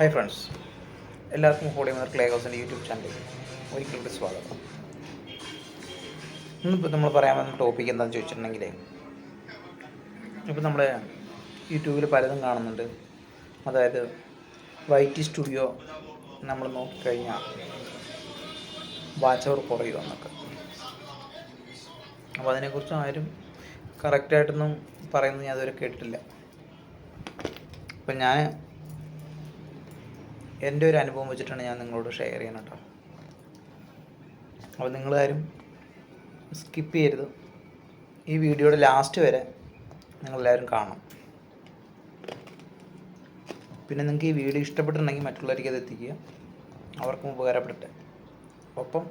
Hi friends എല്ലാവർക്കും holy mother clay ഹൗസിന്റെ YouTube ചാനലിലേക്ക് ഒരിക്കൽ കൂടി സ്വാഗതം. ഇന്നിപ്പോൾ നമ്മൾ പറയാൻ വന്ന ടോപ്പിക് എന്താണെന്ന് ചോദിച്ചിട്ടുണ്ടെങ്കിൽ ഇപ്പോൾ നമ്മൾ യൂട്യൂബിൽ പലതും കാണുന്നുണ്ട്. അതായത് വൈറ്റി സ്റ്റുഡിയോ നമ്മൾ നോക്കിക്കഴിഞ്ഞാൽ വാച്ച് അവർ കുറയുമെന്നൊക്കെ അപ്പോൾ അതിനെക്കുറിച്ച് ആരും കറക്റ്റായിട്ടൊന്നും പറയുന്നത് ഞാൻ അതുവരെ കേട്ടിട്ടില്ല. അപ്പം ഞാൻ എന്റെ ഒരു അനുഭവം വെച്ചിട്ടാണ് ഞാൻ നിങ്ങളോട് ഷെയർ ചെയ്യണം കേട്ടോ. അപ്പോൾ നിങ്ങളാരും സ്കിപ്പ് ചെയ്യരുത്. ഈ വീഡിയോയുടെ ലാസ്റ്റ് വരെ നിങ്ങളെല്ലാവരും കാണണം. പിന്നെ നിങ്ങൾക്ക് ഈ വീഡിയോ ഇഷ്ടപ്പെട്ടിട്ടുണ്ടെങ്കിൽ മറ്റുള്ളവർക്ക് അത് എത്തിക്കുക. അവർക്കും ഉപകാരപ്പെടട്ടെ. ഒപ്പം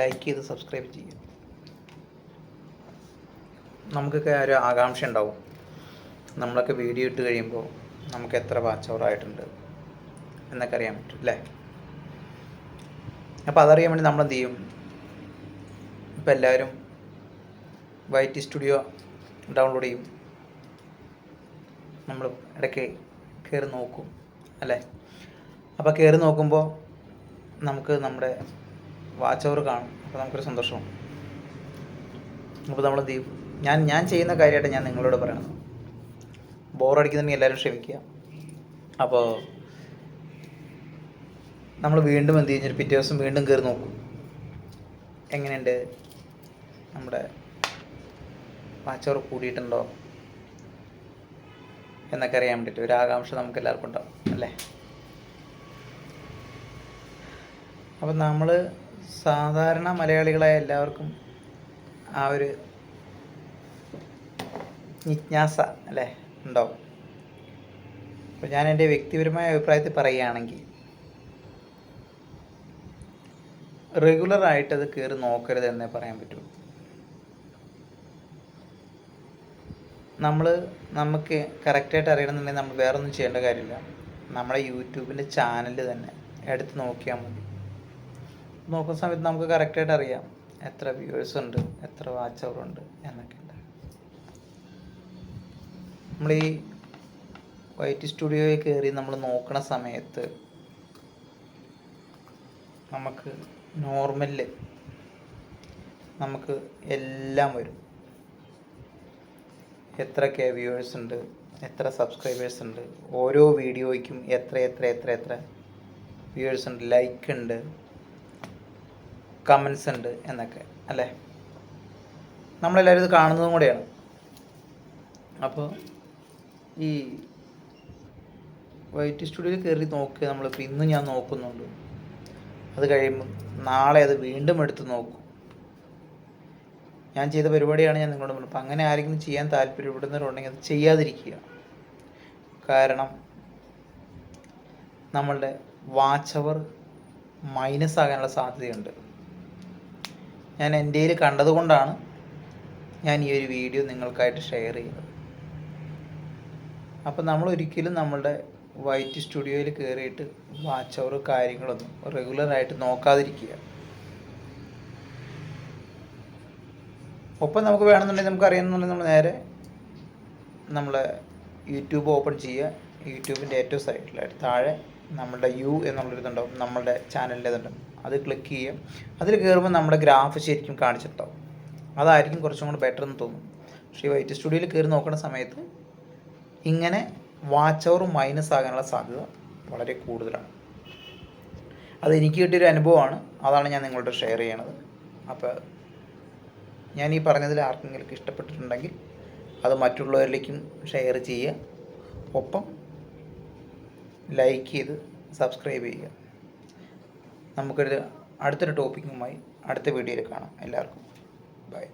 ലൈക്ക് ചെയ്ത് സബ്സ്ക്രൈബ് ചെയ്യുക. നമുക്കൊക്കെ ഒരു ആകാംക്ഷ ഉണ്ടാവും. നമ്മളൊക്കെ വീഡിയോ ഇട്ട് കഴിയുമ്പോൾ നമുക്ക് എത്ര വാച്ച് അവർ ആയിട്ടുണ്ട്. എന്നൊക്കെ അറിയാൻ പറ്റും അല്ലേ? അപ്പോൾ അതറിയാൻ വേണ്ടി നമ്മൾ എന്ത് ചെയ്യും? ഇപ്പം എല്ലാവരും വൈറ്റി സ്റ്റുഡിയോ ഡൗൺലോഡ് ചെയ്യും. നമ്മൾ ഇടയ്ക്ക് കയറി നോക്കും അല്ലേ? അപ്പോൾ കയറി നോക്കുമ്പോൾ നമുക്ക് നമ്മുടെ വാച്ച് അവർ കാണും അപ്പോൾ നമുക്കൊരു സന്തോഷമാണ് അപ്പോൾ നമ്മൾ എന്ത് ചെയ്യും? ഞാൻ ഞാൻ ചെയ്യുന്ന കാര്യമായിട്ട് ഞാൻ നിങ്ങളോട് പറയണം. ബോറടിക്കുന്നുണ്ടെങ്കിൽ എല്ലാവരും ക്ഷമിക്കുക. അപ്പോൾ നമ്മൾ വീണ്ടും എന്ത് ചെയ്യും പിറ്റേ ദിവസം വീണ്ടും കയറി നോക്കും. എങ്ങനെയുണ്ട്? നമ്മുടെ പാച്ചോറ് കൂടിയിട്ടുണ്ടോ? എന്നൊക്കെ അറിയാൻ വേണ്ടിയിട്ട് ഒരു ആകാംക്ഷ നമുക്ക് എല്ലാവർക്കും ഉണ്ടാവും അല്ലേ? അപ്പം നമ്മൾ സാധാരണ മലയാളികളായ എല്ലാവർക്കും ആ ഒരു ജിജ്ഞാസ അല്ലേ? ഉണ്ടാവും. അപ്പോൾ ഞാൻ എന്റെ വ്യക്തിപരമായ അഭിപ്രായത്തിൽ പറയുകയാണെങ്കിൽ റെഗുലറായിട്ട് അത് കയറി നോക്കരുത് എന്നേ പറയാൻ പറ്റുള്ളൂ നമ്മൾ നമുക്ക് കറക്റ്റായിട്ട് അറിയണമെന്നുണ്ടെങ്കിൽ നമ്മൾ വേറെ ഒന്നും ചെയ്യേണ്ട കാര്യമില്ല. നമ്മുടെ യൂട്യൂബിന്റെ ചാനൽ തന്നെ എടുത്ത് നോക്കിയാൽ മതി. നോക്കുന്ന സമയത്ത് നമുക്ക് കറക്റ്റായിട്ട് അറിയാം എത്ര വ്യൂവേഴ്സ് ഉണ്ട് എത്ര വാച്ച് അവർ ഉണ്ട് എന്നൊക്കെ. ഉണ്ട് നമ്മൾ ഈ വൈറ്റ് സ്റ്റുഡിയോയിൽ കയറി നമ്മൾ നോക്കണ സമയത്ത് നമുക്ക് നോർമലിൽ നമുക്ക് എല്ലാം വരും. എത്ര കെ വ്യൂവേഴ്സ് ഉണ്ട് എത്ര സബ്സ്ക്രൈബേഴ്സ് ഉണ്ട് ഓരോ വീഡിയോയ്ക്കും എത്ര എത്ര എത്ര എത്ര വ്യൂവേഴ്സ് ഉണ്ട് ലൈക്ക് ഉണ്ട് കമൻസ് ഉണ്ട് എന്നൊക്കെ അല്ലേ? നമ്മളെല്ലാവരും ഇത് കാണുന്നതും കൂടെയാണ്. അപ്പോൾ ഈ വൈറ്റ് സ്റ്റുഡിയോയിൽ കയറി നോക്കുക നമ്മളിപ്പോൾ ഇന്ന് ഞാൻ നോക്കുന്നുണ്ട്. അത് കഴിയുമ്പം നാളെ അത് വീണ്ടും എടുത്ത് നോക്കും. ഞാൻ ചെയ്ത പരിപാടിയാണ് ഞാൻ നിങ്ങളോട് പറഞ്ഞത്. അപ്പം അങ്ങനെ ആരെങ്കിലും ചെയ്യാൻ താല്പര്യപ്പെടുന്നവരുണ്ടെങ്കിൽ അത് ചെയ്യാതിരിക്കുക. കാരണം നമ്മളുടെ വാച്ച് അവർ മൈനസ് ആകാനുള്ള സാധ്യതയുണ്ട്. ഞാൻ എന്റെ കണ്ടതുകൊണ്ടാണ് ഞാൻ ഈ ഒരു വീഡിയോ നിങ്ങൾക്കായിട്ട് ഷെയർ ചെയ്യുന്നത്. അപ്പം നമ്മൾ ഒരിക്കലും നമ്മളുടെ വൈറ്റ് സ്റ്റുഡിയോയിൽ കയറിയിട്ട് വാച്ച് അവർ കാര്യങ്ങളൊന്നും റെഗുലറായിട്ട് നോക്കാതിരിക്കുക. ഒപ്പം നമുക്ക് വേണമെന്നുണ്ടെങ്കിൽ നമുക്ക് അറിയാമെന്നുണ്ടെങ്കിൽ നമ്മൾ നേരെ നമ്മളെ യൂട്യൂബ് ഓപ്പൺ ചെയ്യുക. യൂട്യൂബിന്റെ ഏറ്റവും സൈഡിലായിട്ട് താഴെ നമ്മളുടെ യു എന്നുള്ളൊരിതുണ്ടാവും നമ്മളുടെ ചാനലിന്റെ ഇതുണ്ടാവും അത് ക്ലിക്ക് ചെയ്യുക. അതിൽ കയറുമ്പോൾ നമ്മുടെ ഗ്രാഫ് ശരിക്കും കാണിച്ചിട്ടുണ്ടാവും. അതായിരിക്കും കുറച്ചും കൂടെ ബെറ്റർ എന്ന് തോന്നും. പക്ഷേ വൈറ്റ് സ്റ്റുഡിയോയിൽ കയറി നോക്കുന്ന സമയത്ത് ഇങ്ങനെ വാച്ച് അവർ മൈനസ് ആകാനുള്ള സാധ്യത വളരെ കൂടുതലാണ്. അത് എനിക്ക് കിട്ടിയൊരു അനുഭവമാണ്. അതാണ് ഞാൻ നിങ്ങളോട് ഷെയർ ചെയ്യണത്. അപ്പോൾ ഞാൻ ഈ പറഞ്ഞതിൽ ആർക്കെങ്കിലും ഇഷ്ടപ്പെട്ടിട്ടുണ്ടെങ്കിൽ അത് മറ്റുള്ളവരിലേക്കും ഷെയർ ചെയ്യുക. ഒപ്പം ലൈക്ക് ചെയ്ത് സബ്സ്ക്രൈബ് ചെയ്യുക. നമുക്കൊരു അടുത്തൊരു ടോപ്പിക്കുമായി അടുത്ത വീഡിയോയിൽ കാണാം. എല്ലാവർക്കും. ബൈ